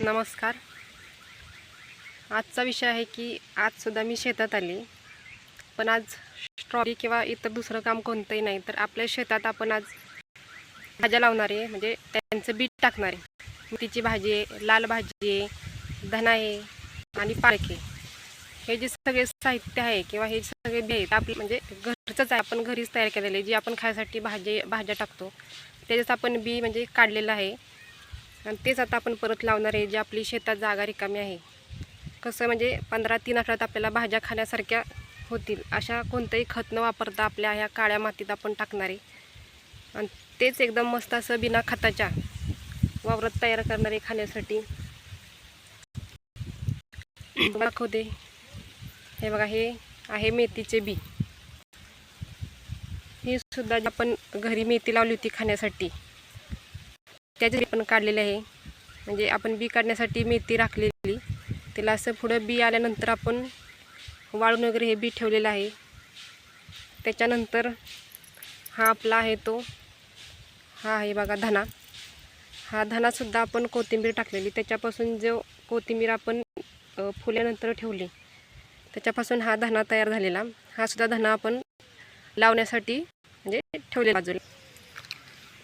नमस्कार. आजचा विषय आहे की आजसुद्धा मी शेतात आली. पण आज स्ट्रॉबेरी किंवा इतर दुसरं काम कोणतंही नाही तर आपल्या शेतात आपण आज भाज्या लावणार आहे. म्हणजे त्यांचं बीट टाकणार आहे. मेथीची भाजी आहे लाल भाजी आहे धना आहे आणि पालक आहे. हे जे सगळे साहित्य आहे किंवा हे सगळे बी आहेत आपले म्हणजे घरचंच आहे. आपण घरीच तयार केलेले आहे. जे आपण खायसाठी भाजी भाज्या टाकतो त्याच्यात आपण बी म्हणजे काढलेलं आहे. आणि तेच आता आपण परत लावणार आहे जे आपली शेतात जागा रिकामी आहे. कसं म्हणजे पंधरा तीन आठवड्यात आपल्याला भाज्या खाण्यासारख्या होतील. अशा कोणतंही खत न वापरता आपल्या ह्या काळ्या मातीत आपण टाकणार आहे. आणि तेच एकदम मस्त असं बिना खताच्या वावरात तयार करणार आहे खाण्यासाठी. दाखवते. हे बघा हे आहे मेथीचे बी. ही सुद्धा आपण घरी मेथी लावली होती खाण्यासाठी. त्याचे पण काढलेले आहे. म्हणजे आपण बी काढण्यासाठी मेथी राखलेली. त्याला असं पुढं बी आल्यानंतर आपण वाळून वगैरे हे बी ठेवलेलं आहे. त्याच्यानंतर हा आपला आहे तो. हा आहे बघा धना. हा धनासुद्धा आपण कोथिंबीर टाकलेली. त्याच्यापासून जो कोथिंबीर आपण फुल्यानंतर ठेवली त्याच्यापासून हा धना तयार झालेला. हा सुद्धा धना आपण लावण्यासाठी म्हणजे ठेवले बाजूला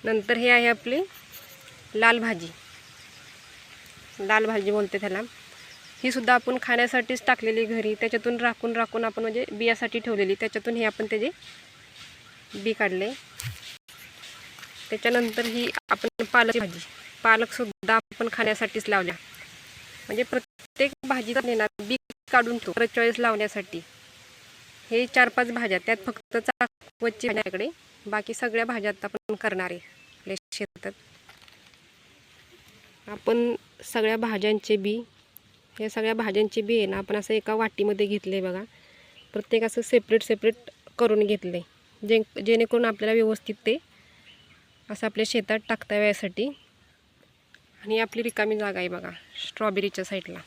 नंतर हे आहे आपली लाल भाजी. लाल भाजी बोलते त्याला. ही सुद्धा आपण खाण्यासाठीच टाकलेली घरी. त्याच्यातून राखून राखून आपण म्हणजे बियासाठी ठेवलेली. त्याच्यातून हे आपण त्याचे बी काढले. त्याच्यानंतर ही आपण पालक भाजी. पालकसुद्धा आपण खाण्यासाठीच लावल्या. म्हणजे प्रत्येक भाजीचा नेणार बी काढून ठेवू परत चॉईस लावण्यासाठी. हे चार पाच भाज्या. त्यात फक्त चाकवची भाज्याकडे बाकी सगळ्या भाज्या आता आपण करणार आहे. आपल्या शेतात. आपण सगळ्या भाज्यांचे बी या सगळ्या भाज्यांचे बी आहे ना आपण असं एका वाटीमध्ये घेतले बघा. प्रत्येक असं सेपरेट सेपरेट करून घेतले. जे जेणेकरून आपल्याला व्यवस्थित ते असं आपल्या शेतात टाकता यासाठी. आणि आपली रिकामी जागा आहे बघा स्ट्रॉबेरीच्या साईडला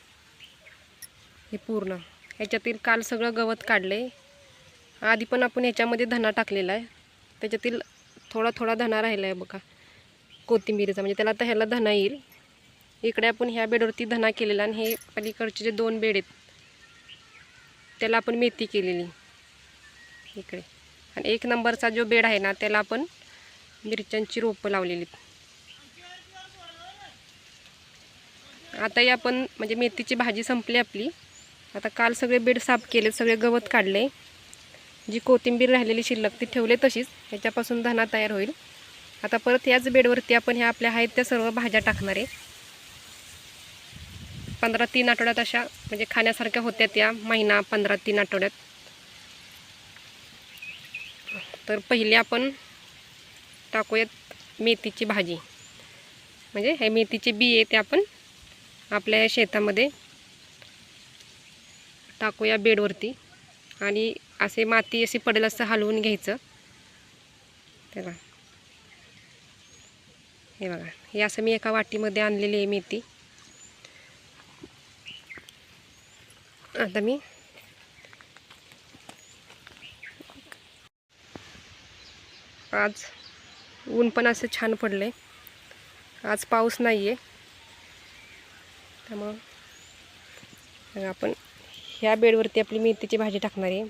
हे पूर्ण. ह्याच्यातील काल सगळं गवत काढले आधी पण आपण ह्याच्यामध्ये धना टाकलेला आहे. त्याच्यातील थोडा थोडा धना राहिला आहे बघा. कोथिंबीरीचा. म्हणजे त्याला आता ह्याला धना येईल. इकडे आपण ह्या बेडवरती धना केलेला आणि हे पलीकडचे जे दोन बेड आहेत त्याला आपण मेथी केलेली. इकडे. आणि एक नंबरचा जो बेड आहे ना त्याला आपण मिरच्यांची रोपं लावलेली आताही आपण म्हणजे मेथीची भाजी संपली आपली. आता काल सगळे बेड साफ केले सगळे गवत काढले. जी कोथिंबीर राहिलेली शिल्लक ती ठेवले तशीच. ह्याच्यापासून धना तयार होईल. आता परत याच बेडवरती आपण ह्या आपल्या आहेत त्या सर्व भाज्या टाकणार आहे. पंधरा तीन आठवड्यात अशा म्हणजे खाण्यासारख्या होत्या त्या महिना पंधरा तीन आठवड्यात. तर पहिले आपण टाकूयात मेथीची भाजी. म्हणजे हे मेथीचे बी आहे ते आपण आपल्या शेतामध्ये टाकूया बेडवरती आणि असे माती अशी पडेल असं हलवून घ्यायचं. त्याला. हे बघा. हे असं मी एका वाटीमध्ये आणलेली आहे मेथी. आता मी. आज ऊन पण असं छान पडलं आज पाऊस नाही आहे त्यामुळं मग आपण ह्या बेडवरती आपली मेथीची भाजी टाकणार आहे.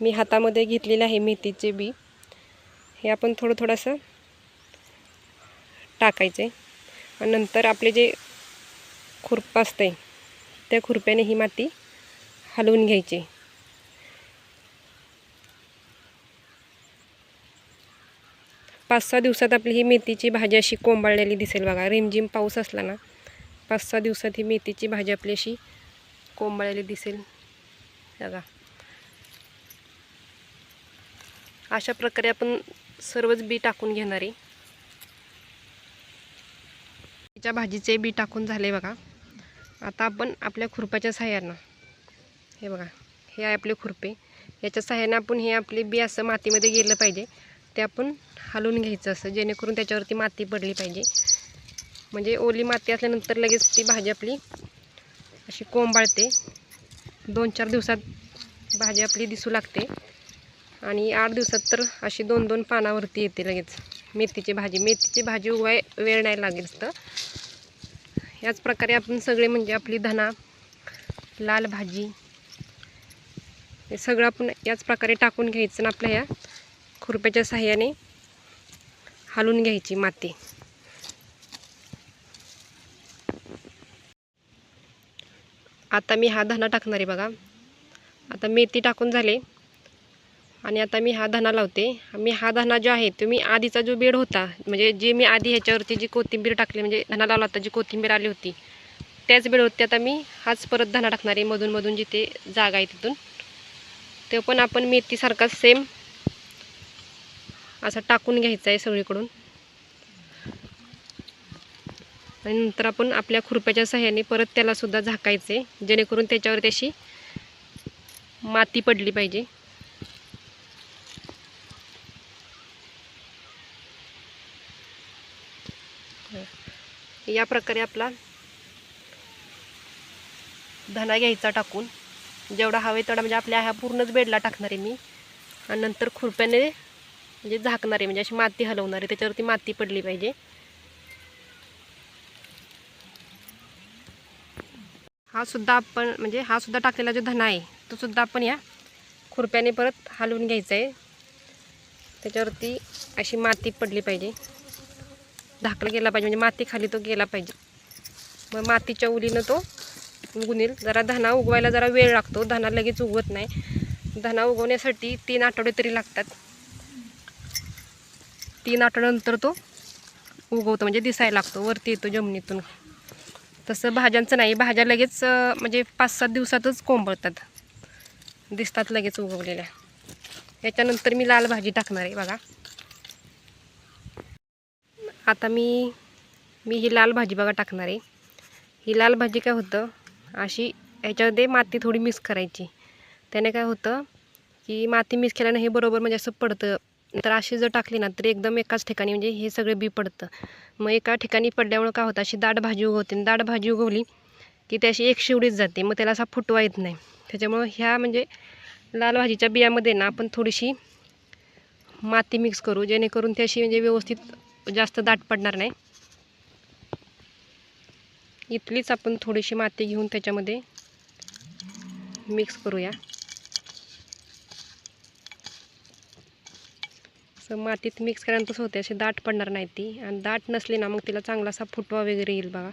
मी हातामध्ये घेतलेलं आहे मेथीचे बी. हे आपण थोडं थोडंसं टाकायचं आहे आणि नंतर आपले जे खुरपं असते त्या खुरप्याने ही माती हलवून घ्यायची. पाच सहा दिवसात आपली ही मेथीची भाजी अशी कोंबाळलेली दिसेल बघा. रिमझिम पाऊस असला ना पाच सहा दिवसात ही मेथीची भाजी आपली अशी कोंबाळलेली दिसेल. बघा. अशा प्रकारे आपण सर्वच बी टाकून घेणार. आहे तिच्या भाजीचे बी टाकून झाले बघा. आता आपण आपल्या खुरपाच्या सहाय्यानं हे बघा हे आहे आपले खुरपे. याच्या सहाय्याने आपण हे आपले बी असं मातीमध्ये गेलं पाहिजे. ते आपण हलवून घ्यायचं असं जेणेकरून त्याच्यावरती माती पडली पाहिजे. म्हणजे ओली माती असल्यानंतर लगेच ती भाजी आपली अशी कोंबाळते. दोन चार दिवसात भाजी आपली दिसू लागते. आणि आठ दिवसात तर अशी दोन दोन पानावरती येते लगेच मेथीची भाजी. मेथीची भाजी उगवाय वेळ नाही लागेल तर. याच प्रकारे आपण सगळे म्हणजे आपली धना लाल भाजी हे सगळं आपण याच प्रकारे टाकून घ्यायचं आणि आपल्या ह्या खुरप्याच्या साह्याने हलवून घ्यायची माती. आता मी हा धना टाकणार आहे बघा. आता मेथी टाकून झाले. आणि आता मी हा धना लावते. मी हा धना जो आहे तो मी आधीचा जो बेड होता म्हणजे जे मी आधी ह्याच्यावरती जी कोथिंबीर टाकली म्हणजे धना लावला होता जी कोथिंबीर आली होती त्याच बेडवरती आता मी हाच परत धना टाकणार आहे मधून मधून जिथे जागा आहे तिथून. ते पण आपण मेथीसारखा सेम असा टाकून घ्यायचा आहे सगळीकडून. आणि नंतर आपण आपल्या खुरप्याच्या सहाय्याने परत त्यालासुद्धा झाकायचे जेणेकरून त्याच्यावर त्याशी माती पडली पाहिजे. या प्रकारे आपला धना घ्यायचा टाकून. जेवढा हवे तेवढा म्हणजे आपल्या ह्या पूर्णच बेडला टाकणार आहे मी. आणि नंतर खुरप्याने म्हणजे झाकणार आहे म्हणजे अशी माती हलवणार आहे त्याच्यावरती माती पडली पाहिजे. हा सुद्धा आपण म्हणजे हा सुद्धा टाकलेला जो धना आहे तो सुद्धा आपण या खुरप्याने परत हलवून घ्यायचा आहे. त्याच्यावरती अशी माती पडली पाहिजे. झाकला गेला पाहिजे म्हणजे माती खाली तो गेला पाहिजे. मग मातीच्या उलीनं तो उगून येईल. जरा धना उगवायला जरा वेळ लागतो. धना लगेच उगवत नाही. धना उगवण्यासाठी तीन आठवडे तरी लागतात. तीन आठवड्यानंतर तो उगवतो म्हणजे दिसायला लागतो. वरती येतो जमिनीतून. तसं भाज्यांचं नाही. भाज्या लगेच म्हणजे पाच सात दिवसातच कोंबळतात दिसतात लगेच उगवलेल्या. याच्यानंतर मी लाल भाजी टाकणार आहे बघा. आता मी मी ही लाल भाजी बघा टाकणार आहे. ही लाल भाजी काय होतं? अशी ह्याच्यामध्ये माती थोडी मिक्स करायची. त्याने काय होतं की माती मिक्स केल्यानं हे बरोबर म्हणजे असं पडतं. तर अशी जर टाकली ना तर एकदम एकाच ठिकाणी म्हणजे हे सगळे बी पडतं. मग एका ठिकाणी पडल्यामुळं काय होतं अशी दाट भाजी उगवते. दाट भाजी उगवली की ती अशी एक शिवडीच जाते. मग त्याला असा फुटवा येत नाही. त्याच्यामुळं ह्या म्हणजे लाल भाजीच्या बियामध्ये ना आपण थोडीशी माती मिक्स करू जेणेकरून ती अशी म्हणजे व्यवस्थित जास्त दाट पडणार नाही. इथलीच आपण थोडीशी माती घेऊन त्याच्यामध्ये मिक्स करूया. असं मातीत मिक्स केल्यानंतर होते अशी दाट पडणार नाही ती. आणि दाट नसली ना मग तिला चांगला असा फुटवा वगैरे येईल बघा.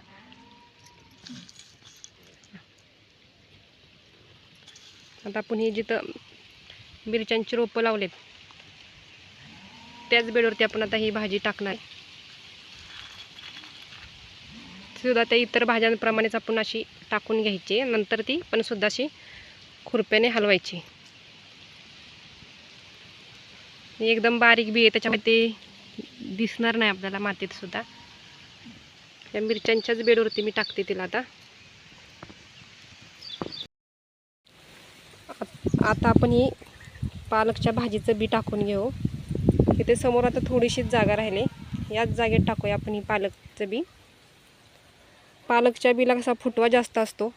आता आपण ही जिथं मिरच्यांची रोपं लावलेत त्याच बेडवरती आपण आता ही भाजी टाकणार. सुद्धा त्या इतर भाज्यांप्रमाणेच आपण अशी टाकून घ्यायची. नंतर ती पण सुद्धा अशी खुरप्याने हलवायची. एकदम बारीक बी आहे त्याच्यामध्ये ते दिसणार नाही आपल्याला मातीत सुद्धा. त्या मिरच्यांच्याच बेडवरती मी टाकते तिला आता. आता आपण ही पालकच्या भाजीचं बी टाकून घेऊ. इथे समोर आता थोडीशीच जागा राहिली. याच जागेत टाकूया आपण ही पालकचं बी. पालकच्या बीला कसा फुटवा जास्त असतो.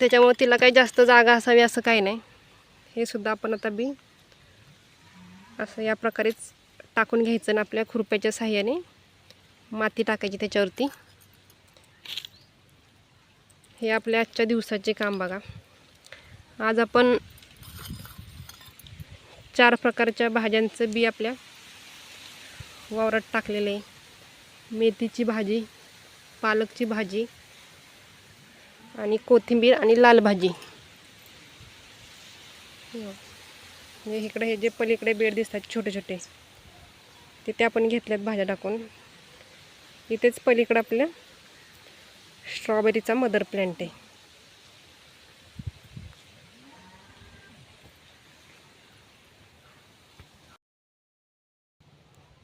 त्याच्यामुळे तिला काही जास्त जागा असावी असं काही नाही. हे सुद्धा आपण आता बी असं या प्रकारेच टाकून घ्यायचं आणि आपल्या खुरप्याच्या साह्याने माती टाकायची त्याच्यावरती. हे आपल्या आजच्या दिवसाचे काम बघा. आज आपण चार प्रकारच्या भाज्यांचं बी आपल्या वावरात टाकलेलं आहे. मेथीची भाजी पालकची भाजी आणि कोथिंबीर आणि लाल भाजी. हो. म्हणजे इकडे हे जे पलीकडे बेड दिसतात छोटे छोटे तिथे आपण घेतल्यात भाज्या टाकून. इथेच पलीकडं आपलं स्ट्रॉबेरीचा मदर प्लॅन्ट आहे.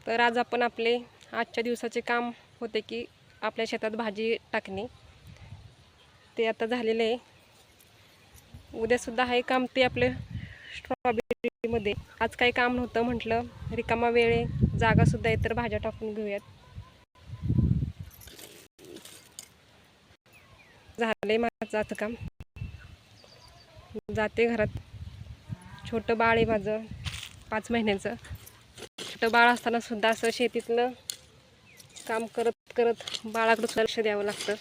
तर आज आपण आपले आजच्या दिवसाचे काम होते की आपल्या शेतात भाजी टाकणे. ते आता झालेलं आहे. उद्यासुद्धा हे काम ते आपलं स्ट्रॉबेरीमध्ये आज काही काम नव्हतं म्हटलं. रिकामा वेळ आहे. जागासुद्धा आहे तर भाज्या टाकून घेऊयात. झालंय माझं आता काम. जाते घरात. छोटं बाळ आहे माझं. पाच महिन्याचं. छोटं बाळ असतानासुद्धा असं शेतीतलं काम करत करत बाळाकडं लक्ष द्यावं लागतं.